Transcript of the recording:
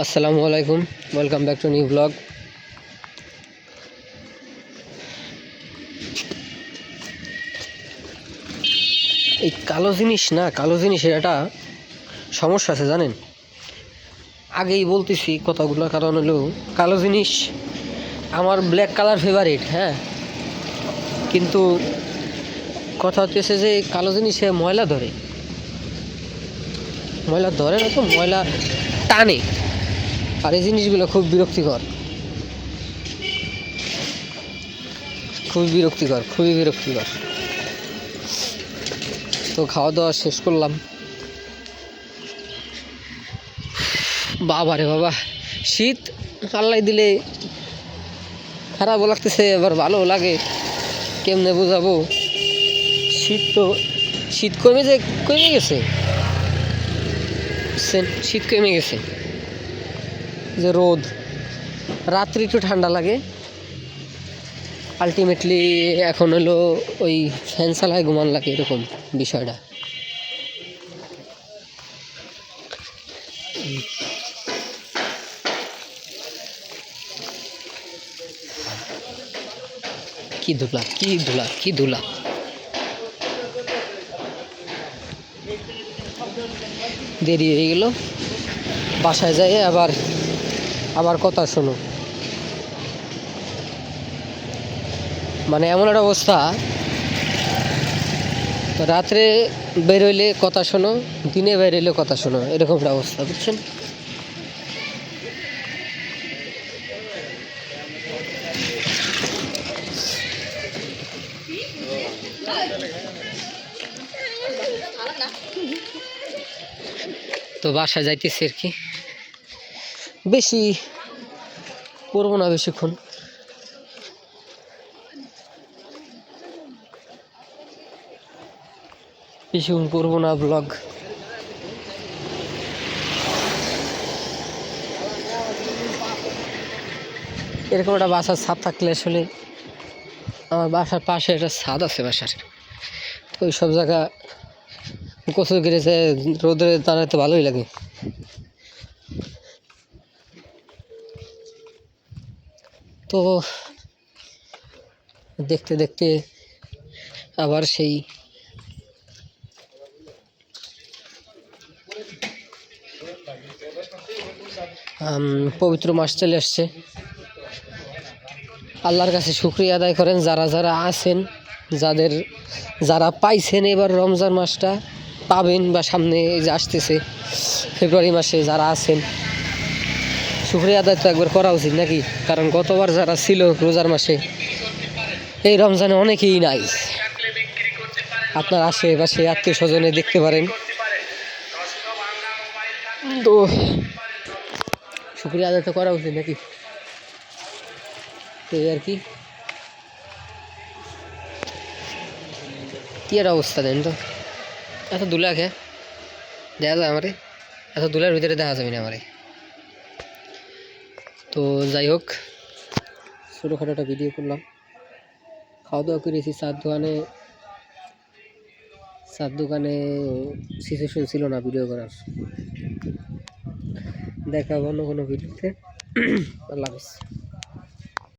আসসালামু আলাইকুম। Welcome back to new blog এই কালো জিনিস না, কালো জিনিসের একটা সমস্যা আছে, জানেন? আগেই বলতেছি কথাগুলো কারণ হলো, কালো জিনিস আমার ব্ল্যাক কালার ফেভারিট হ্যাঁ? কিন্তু কথা হচ্ছে যে কালো জিনিসে ময়লা ধরে। ময়লা ধরে না তো ময়লা টানে। আর এই জিনিসগুলো খুব বিরক্তিকর। খুবই বিরক্তিকর খুবই বিরক্তিকর। তো খাওয়া দাওয়া শেষ করলাম। বাবা রে বাবা, শীত আল্লাহ দিলে খারাপও লাগতেছে, এবার ভালো লাগে, কেমনে বোঝাবো? শীত তো, শীত কমে যে, কমে গেছে? শীত কমে গেছে। যে রোদ। রাত্রি একটু ঠান্ডা লাগে। আলটিমেটলি এখন হলো ওই ফ্যান চালায় ঘুমান লাগে এরকম বিষয়টা। কি ধুলা কি ধুলা কি ধুলা। দেরি হয়ে গেল। বাসায় যাই আবার আবার কথা শোনো। মানে এমন একটা অবস্থা, রাত্রে বেরোইলে কথা শোনো, দিনে বেরোইলে কথা শোনো, এরকম একটা অবস্থা, বুঝছেন? তো বাসায় যাইতেছি আর কি। বেশি করব না বেশিক্ষণ। বেশিক্ষণ করব না ব্লগ এরকম একটা বাসার ছাদ থাকলে আসলে আমার বাসার পাশে একটা ছাদ আছে বাসার। তো ওই সব জায়গা কচু গেড়েছে রোদে দাঁড়াতে ভালোই লাগে। তো দেখতে দেখতে আবার সেই পবিত্র মাস চলে আসছে। আল্লাহর কাছে শুক্রিয়া আদায় করেন যারা যারা আছেন, যাদের যারা পাইছেন এবার রমজান মাসটা, পাবেন বা সামনে এই যে আসতেছে ফেব্রুয়ারি মাসে যারা আছেন। শুক্রিয়া আদায় তো একবার করা উচিত নাকি? কারণ গতবার যারা ছিল রোজার মাসে, এই রমজানে অনেকেই নাই। আপনার আশেপাশে আত্মীয় স্বজনে দেখতে পারেন। তো শুক্রিয়া আদায় তো করা উচিত নাকি? তো আর কি। কি একটা অবস্থা দেন তো? এত দুলা খে দেখা যায় আমারে? এত দুলার ভিতরে দেখা যাবে না আমারে। তো যাই হোক, ছোটোখাটো একটা ভিডিও করলাম। খাওয়া দাওয়া করেছি চার দোকানে। চার দোকানে সিচুয়েশন ছিল না ভিডিও করার। দেখা অন্য কোনো ভিডিওতে আল্লাহ